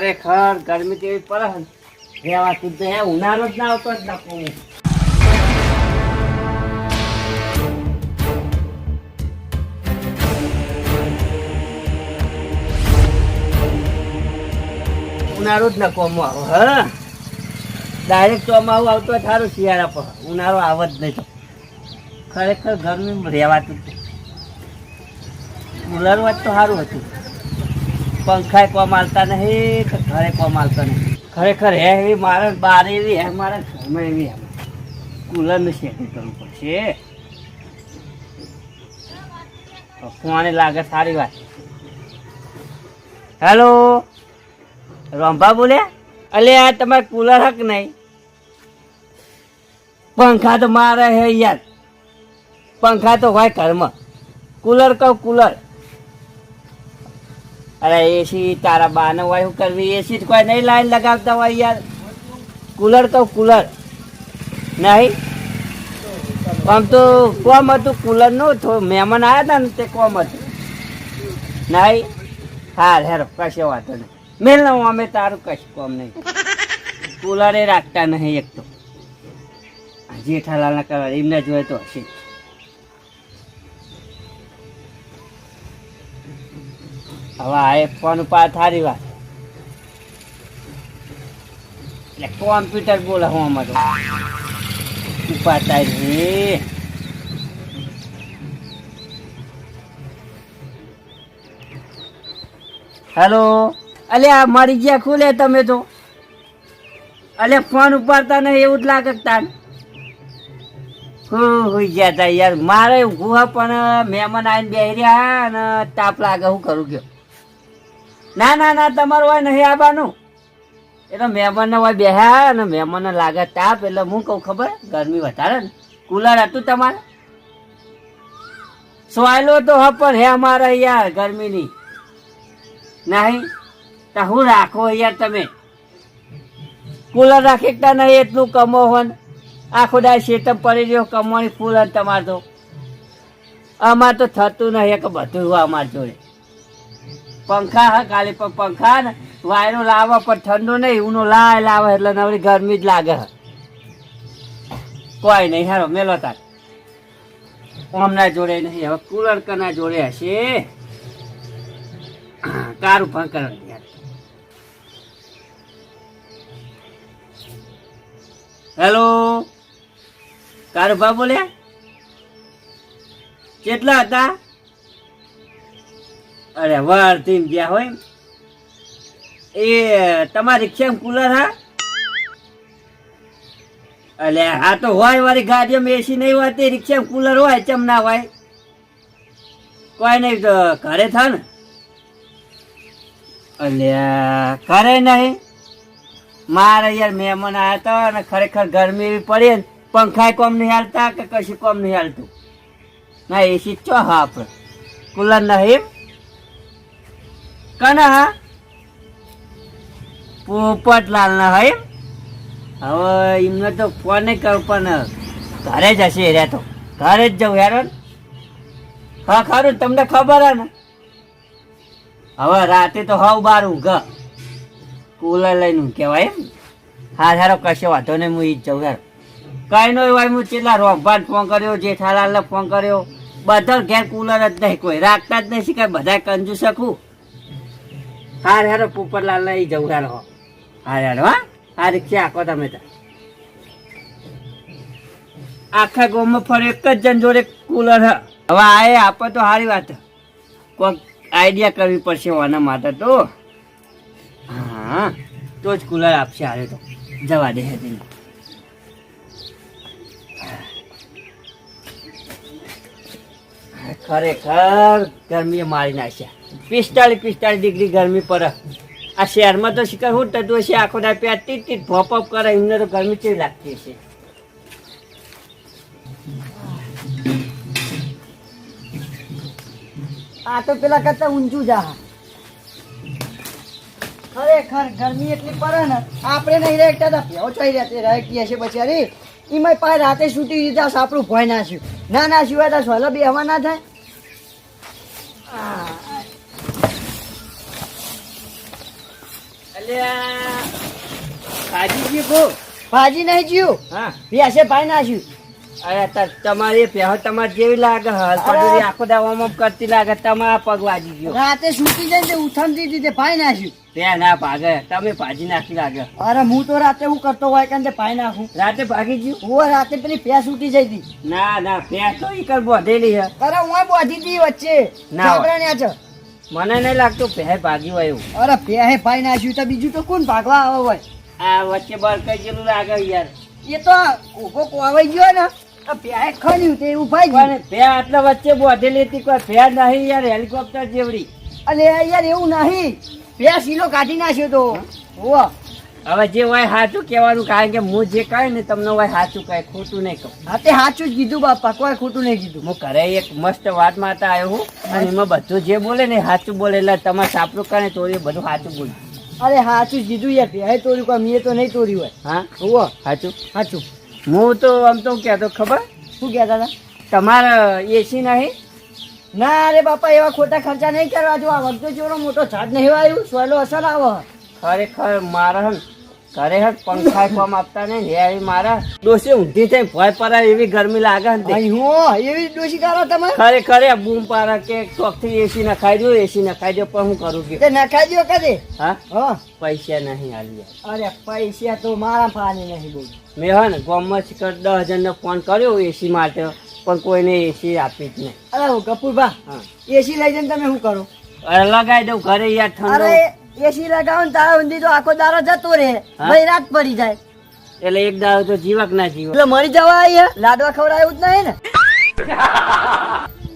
ખરેખર ગરમી કેવી પડે. રહેવાતું જ નહીં ઉનાળો જ ના આવતો જ ના ઉનાળો જ નકો આવો હા ડાયરેક્ટ ચોમાવું આવતો સારું શિયાળા પર ઉનાળો આવે જ નહીં ખરેખર ગરમી રહેવાતું. કુલર વાત તો સારું હતું પંખાએ કોમ આલતા નહીં, કે ઘરે કોમ આલતા નહીં. ખરેખર હે એવી મારે બાર એવી હે, મારે ઘરમાં એવી હે. કુલરનું સેટિંગ કરવું પડશે. કોને લાગે સારી વાત. હેલો? રંભા બોલે? અલે, આ તમારે કુલર હક નહીં. પંખા તો મારે હે યાર. પંખા તો હોય ઘરમાં. કુલર કહું કુલર. અરે એસી તારા બાને હોય શું કરવી એસી કોઈ નહીં લાઈન લગાવતા હોય યાર. કુલર કહું, કુલર. નહીં? આમ તો કોમ હતું, કુલરનું થોડું મહેમાન આવ્યા હતા ને તે કોમ હતું. નહીં? હા હેરો, કશે વાંધો નહીં. મેલ ના અમે તારું કશું કોમ નહીં. કુલરે રાખતા નહીં એક તો. જેઠાલાલના કરવા એમને જોઈએ તો હશે. હવે આ ફોન ઉપર થારી વાત. એટલે કોમ્પ્યુટર બોલે હું અમારો ઉપાતા રે હેલો? અલે આ મારી ગયા ખુલે તમે તો. અલે ફોન ઉપાડતા નહીં એવું જ લાગે તાન. હોઈ ગયા તા યાર. મારે ગુહા પણ મહેમાન આવીને બેહી રહ્યા અને તાપ લાગે, હું કરું ગયો ના ના ના, તમારું હોય નહીં આવવાનું. એટલે મહેમાનને હોય બેહ્યા અને મહેમાનને લાગે તાપ, એટલે હું કહું, ખબર? ગરમી વધારે ને. કુલર હતું તમારે? સોયલો તો હ પણ હે અમારે યાર ગરમીની? નહીં? તો હું રાખો યાર તમે? કુલર રાખી શકતા નહીં એટલું કમો હોન આખો દાય શેતમ પડી રહ્યો કમવાની ફૂલ તમારે તો. અમારે તો થતું નહીં કે બધું અમારે જોડે. પંખા હા પણ પંખા ને વાયરો લાવે, પણ ઠંડો નહીં ઉનો લાય લાવે, એટલે નવરી ગરમી જ લાગે. કોઈ નહીં હારો મેલો તાર. ઓમના જોડે નહીં, હવે કુલર કના જોડે હશે. કારું પણ કરો હેલો? કારુભા બોલ્યા? કેટલા હતા? અરે વાર તીન ગયા હોય. એ તમારી રિક્ષામાં કુલર હા? અલે, આ તો હોય વાળી ગાડીમાં એસી નહીં હોય તે રિક્ષામાં કુલર હોય ચમ ના હોય? કોઈ નહીં, તો ઘરે થા ને. અલ્યા ઘરે નહીં. મારે યાર મહેમાન આવ્યા હતા અને ખરેખર ગરમી એવી પડી ને, પંખાય કોમ નહીં હાલતા કે કશું કોમ નહીં હાલતું? ના, એસી ચો હા આપણે કુલર નહીં કના હા? પોપટલાલ ના હોય હવે એમને તો ફોન કરું, પણ ઘરે જ હશે રહ્યા તો. ઘરે જ જવું યાર હા, ખરું, તમને ખબર હે ને? હવે રાતે તો હવ બાર ઊંઘ. કુલર લઈને કહેવાય એમ. હા સારો કશો વાંધો નહીં, હું ઈ જ જઉં યાર કઈ નો હોય હું ચેટલા રોંભાન ફોન કર્યો, જેઠાલાલને ફોન કર્યો. બધા ઘેર કુલર જ નહીં કોઈ. રાખતા જ નહીં શીખાય બધા કંજુ શકું હાર હારો પોપટલાલ લઈ જવું હો હાર હારો, હા. આ રિક્ષા આખો તમે આખા ગામમાં ફરે એક જ જણ જોડે કુલર હવે આ એ આપે તો સારી વાત. કોઈક આઈડિયા કરવી પડશે આના માટે તો. હા, તો જ કુલર આપશે હારે તો. જવા દે તેને. ખરેખર ગરમીએ મારી નાખ્યા. પિસ્તાળીસ પિસ્તાળીસ ડિગ્રી ગરમી પડે. આ શહેરમાં તો શિકાર હું થતું હશે? આખો દાખ પેટ ટીટ ટીટ ભોપ અપ કરે, એમને તો ગરમી કેવી લાગતી હશે? આ તો પેલા કરતા ઊંચું જા ખરેખર ગરમી એટલી પડે ને, આપણે નહીં રહેતા હતા ભેવ ચોઈ રહેતી રહેતી હશે બચારી? એમાં પાય રાતે છૂટી દીધા સાપડું ભોય નાખ્યું ના ના સિવાય તો સોલા બેહવા ના થાય. ભાજી નહીં જીવ હા. ભેંસે ભાઈ નાખ્યું અરે ત- તમારી પહે તમારે જેવી લાગે હાલ આખો દાવામાં કરતી લાગે તમારા પગ વાજી ગયો. રાતે સૂતી જાય ઉઠાણ દીધી તે ભાઈ નાખ્યું તે ના ભાગે તમે ભાજી નાખી લાગે. અરે હું તો રાતે હું કરતો હોય કે તે ભાઈ નાખું. રાતે ભાગી ગયું? હું રાતે પેલી પેસ ઉઠી જઈ હતી. ના ના ભેંસ તો કર બોધેલી હે. અરે હું બોધી હતી વચ્ચે. ના છે. મને નહીં લાગતું પહે ભાગ્યું હોય એવું. અરે પહે ભાઈ નાખ્યું તો બીજું તો કોણ ભાગવા આવે હોય? આ વચ્ચે બર કઈ જેવું લાગે યાર. એ તો ઊભો કોવાઈ ગયો ને. આ ખણ્યું તે એવું ભાઈ ગયું ભેંસ આટલા વચ્ચે બોધેલી હતી કોઈ ભેંસ નહીં યાર હેલિકોપ્ટર જેવડી. અલે યાર એવું નહીં. ભેંસ સીલો કાઢી નાખ્યો તો. હોવા હવે જે હોય સાચું કહેવાનું કારણ કે હું જે કહે ને તમને હોય સાચું કહે ખોટું નહીં કહું. હા તે સાચું જ કીધું બાપા કોઈ ખોટું નહીં કીધું. હું ઘરે એક મસ્ત વાત માતા આવ્યો હું અને એમાં બધું જે બોલે ને સાચું બોલે એટલે તમારે સાપરું કરે તો એ બધું સાચું બોલ. અરે સાચું જ કીધું યાર ભેહે તોર્યું કોઈ મેં તો નહીં તોર્યું હોય. હા? હોવા. સાચું? સાચું. હું તો આમ તો કહેતો ખબર? શું કહેતા હતા? તમારે એસી નહીં? ના અરે બાપા એવા ખોટા ખર્ચા નહીં કરવા જો આ વખતે જેવડો મોટો ઝાડ નહીં આવ્યું સોયલો અસર આવે. ખરેખર મારા ખરેખર પંખા કોમ આપતા નહીં ને એવી મારા ડોસી ઊંધી થઈ ભય પરા એવી ગરમી લાગે ને. એવી ડોસી કરો તમે. ખરેખર બૂમ પારા કે ચોકથી એસી નખાઈ દો એસી નખાઈ દો પણ હું કરું કે? નખાઈ દો કદી? હા? હા. પૈસા નહીં હાલી અરે પૈસા તો મારા પાણી નહીં બોલ. મેં હે ને ગામમાં શિખર દસ નો ફોન કર્યો એસી માટે પણ કોઈને એસી આપી જ નહીં. અરે કપૂરભા હા. એસી લઈ જઈને તમે શું કરો? અરે લગાઈ દઉં ઘરે યાર ઠંડો. એસી લગાવો ને તારા ઊંધી તો આખો દારો જતો રહે. ભાઈ રાત પડી જાય. એટલે એક દારો તો જીવક ના જીવ એટલે મરી જવા અહીંયા લાડવા ખવડાયું જ નહીં ને.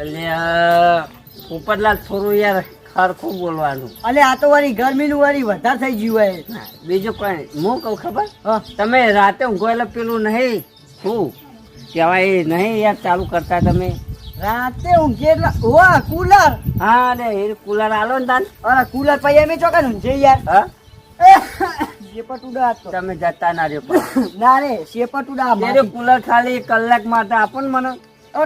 એટલે અ, થોડું યાર ખરખું બોલવાનું. અલે આ તો વળી ગરમીનું વળી વધારે થઈ ગયું હોય. બીજું કઈ હું કહું ખબર? હા. તમે રાતે ઊંઘો એટલે પેલું નહીં. શું? કહેવાય નહીં યાર ચાલુ કરતા તમે. રાતે ઊંઘે એટલે વાહ કુલર. હા ને એ કુલર આલો ને તાન. અરે કુલર પછી એમ ચોકન ઊંઘે યાર. હા? શેપટ ઉડા હતો તમે જતા ના રહ્યો ના રે શેપટ ઉડા મારે કુલર ખાલી કલાક માટે આપો ને મને.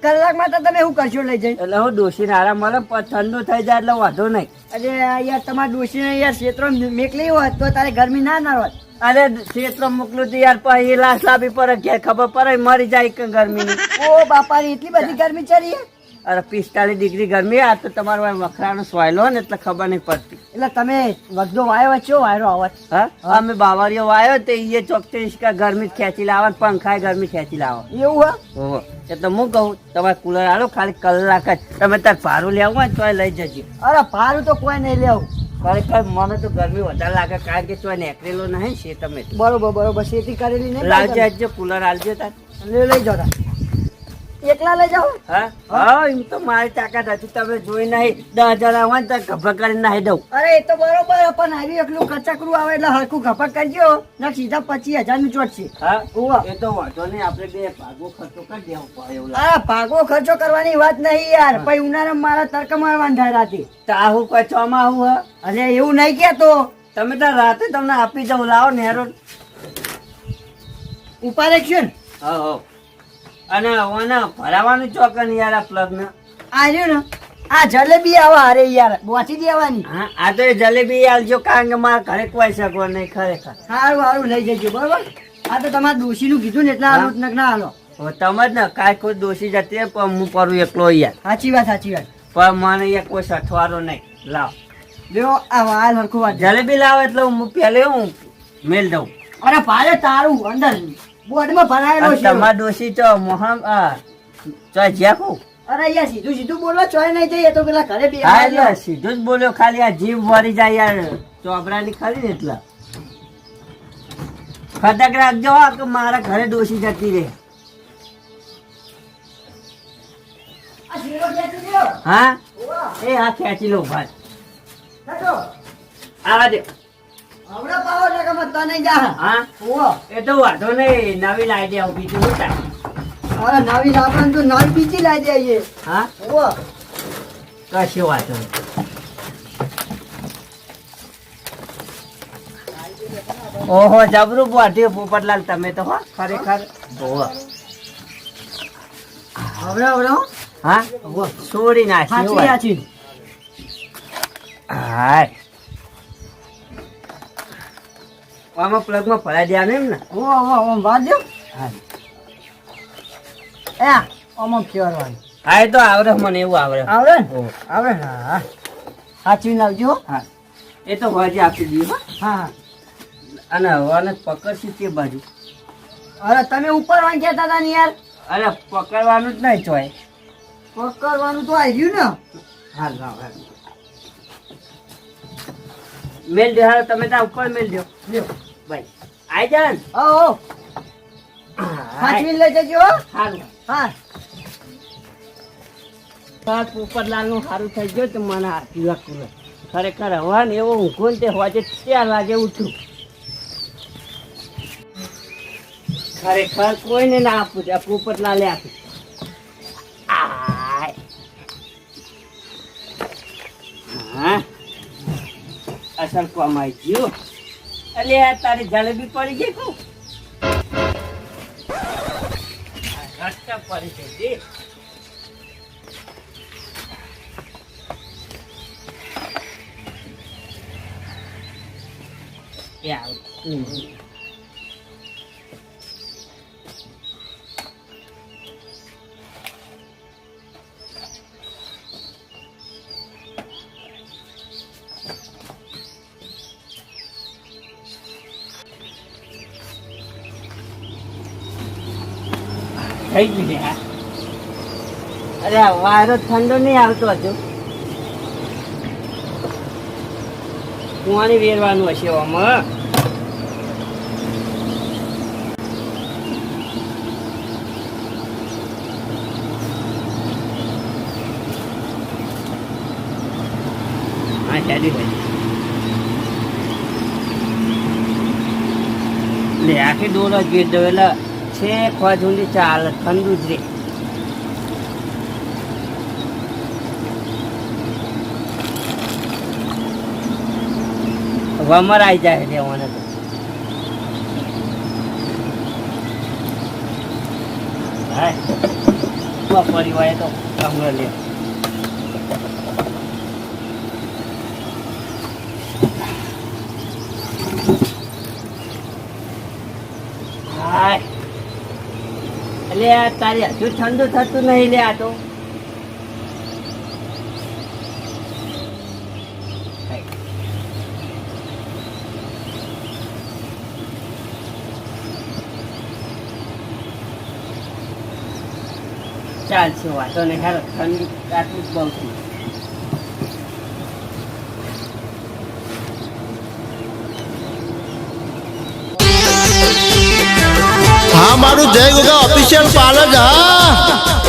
કલાક તો તમે શું કરશો? લઈ જઈ. એટલે હું ડોસીને આરામ મળે ઠંડો થઈ જાય એટલે વાંધો નહીં. અરે યાર તમારા ડોશીને યાર ક્ષેત્રો મેકલી હોત તો તારે ગરમી ના ના હોત અરે ક્ષેત્ર મોકલું તું યાર પછી લાશ લાવી પડે ઘેર ખબર પડે મરી જાય કે ગરમી. ઓ બાપા એટલી બધી ગરમી ચડી અરે પિસ્તાલીસ ડિગ્રી ગરમી આ તો તમારો વખરાનો સોયલો ને એટલે ખબર નહીં પડતી. એટલે તમે વધુ વાયો વચ્ચે વાયરો આવત હા? અમે બાવરીઓ વાયો તો એ ચોકતીસ કા ગરમી ખેંચી લાવે પંખાય ગરમી ખેંચી લાવે. એવું હા? એટલે હું કહું તમારે કુલર આલો ખાલી કલાક જ. તમે તાર ભારું લેવું હોય તો લઈ જજો. અરે ભારું તો કોઈ નહીં લેવું. ખરેખર મને તો ગરમી વધારે લાગે કારણ કે તો નેકરેલો નહીં છે તમે બરોબર બરોબર શેતી કરેલી નહીં લાવજો કુલર આલજો તાર. લઈ તાર. એકલા લઈ જાઓ? હા? હા? એમ તો મારી તાકાત હતી. તમે જોઈ નહીં. દસ હજાર આવવા ને તો ગભા કરી નાખી દઉં. અરે એ તો બરોબર પણ આવી એકલું કચકરું આવે એટલે હરખું ગપક કરજો. ને સીધા પચીસ હજારનું ચોટશે હા? ઓવા. એ તો વાંધો નહીં. આપણે બે ભાગો ખર્ચો કરી દેવો પડે એવું લાગે. ભાગો ખર્ચો કરવાની વાત નહીં યાર. પછી ઉનાળા મારા તર્ક મારવાના રાતે. તો આવું કોઈ ચોમાં હા? અરે એવું નહીં કેતો તમે તો રાતે તમને આપી દઉં. લાવો ને હેરો ઉપર એક્શન હા હા. અને ઓને ભરાવાનું ચોકન યાર આ પ્લગ ને ને આ જલેબી આવા અરે યાર બોચી દેવાની હા આ તો એ જલેબી આલજો કારણ કે મારા ઘરે કોઈ શકો નહીં ખરેખર. સારું સારું લઈ જજો બરોબર? આ તો તમારા ડોશી નું કીધું ને એટલે. આલું જ ના હાલો તમે જ ને કાંઈ કોઈ દોષી જતી પણ હું પરું એકલો યાર. સાચી વાત સાચી વાત. પણ મને યાર કોઈ સઠવારો નહીં. લાવ. લ્યો આ વાલ હરખું વાત જલેબી લાવ એટલે હું પહેલે હું મેલ દઉં. અરે ભારે તારું અંદર. બોર્ડમાં ભરાયેલો છે. તમાર દોષી તો મોહમ આ ચોય જ્યાં કહું અરે યાર સીધું સીધું બોલો ચોય નહીં જઈએ તો પેલા ઘરે બે હા સીધું જ બોલ્યો ખાલી આ જીભ વળી જાય યાર. ચોપડાની ખરી ને એટલા. ખતક રાખજો કે મારા ઘરે દોષી જતી રહે. હા? એ હા ખેંચી લો ભાઈ. આવા દે. હમણાં પાવો એટલે કે મત નહીં જા હા? ઓવા. એ તો વાંધો નહીં નવી લાવી દે બીજું શું થાય? અરે નવી લાવવાનું તો નવી બીજી લાવી દઈએ હા? ઓવા. કશો વાંધો નહીં. ઓહો જબરું બોધ્યું પોપટલાલ તમે તો હો ખરેખર. ઓહો હમણાં હમણાં હા. છોડી નાખી હાય. આમાં પ્લગમાં ભરાઈ દેવાનું એમ ને? ઓ ઓ ઓમ વાંધો હા. એ આમાં ઓમ ફેરવાનું હા એ તો આવડે મને એવું આવડે આવડે ને. આવડે હા સાચવીને આવજો. હા. એ તો હોજે આપી દઈએ હો. હા હા. અને હવાને પકડશું તે બાજુ. અરે તમે ઉપર વાંચ્યા હતા ને યાર. અરે પકડવાનું જ નહીં ચોય પકડવાનું તો આવી ગયું ને. હાલ લાવ હાલ મેલ દે હાલ તમે ત્યાં ઉપર મેલ દો. ને લ્યો. ભાઈ. આઈ ઓ સાચવી લઈ જજો હો. હા. સાત પોપટલાલનું સારું થઈ ગયું તો મને આપી વાગતું ખરેખર હવા ને એવો ઊંઘો ને તે હોજે ચાર વાગે ઉઠું. ખરેખર કોઈને ના આપું ત્યાં પોપટલાલે આપી. હા. અસલ કોમ આવી ગયું. અલે આ તારી જલેબી પડી ગઈ કુ રસ્તા પડી છે જી. એ આવ. થઈ ગઈ અરે વાયરો ઠંડો નહીં આવતો હજુ. કુવાની વેરવાનું હશે આમાં હા? ચાલી ભાઈ લે આખી ડોલો ગીર દો છે ખવા ચાલ ચાલે ઠંડુ જ રે. વમર આવી જાય લેવાને તો. હા હોય તો કમરો લે હાય એટલે તારે હજુ ઠંડુ થતું નહીં લે આ તો. ચાલશે, વાંધો નહીં. હેરો ઠંડી આટલું જ બહુ છે. હા મારું જય ગોગા ઓફિશિયલ પાર્લર હા.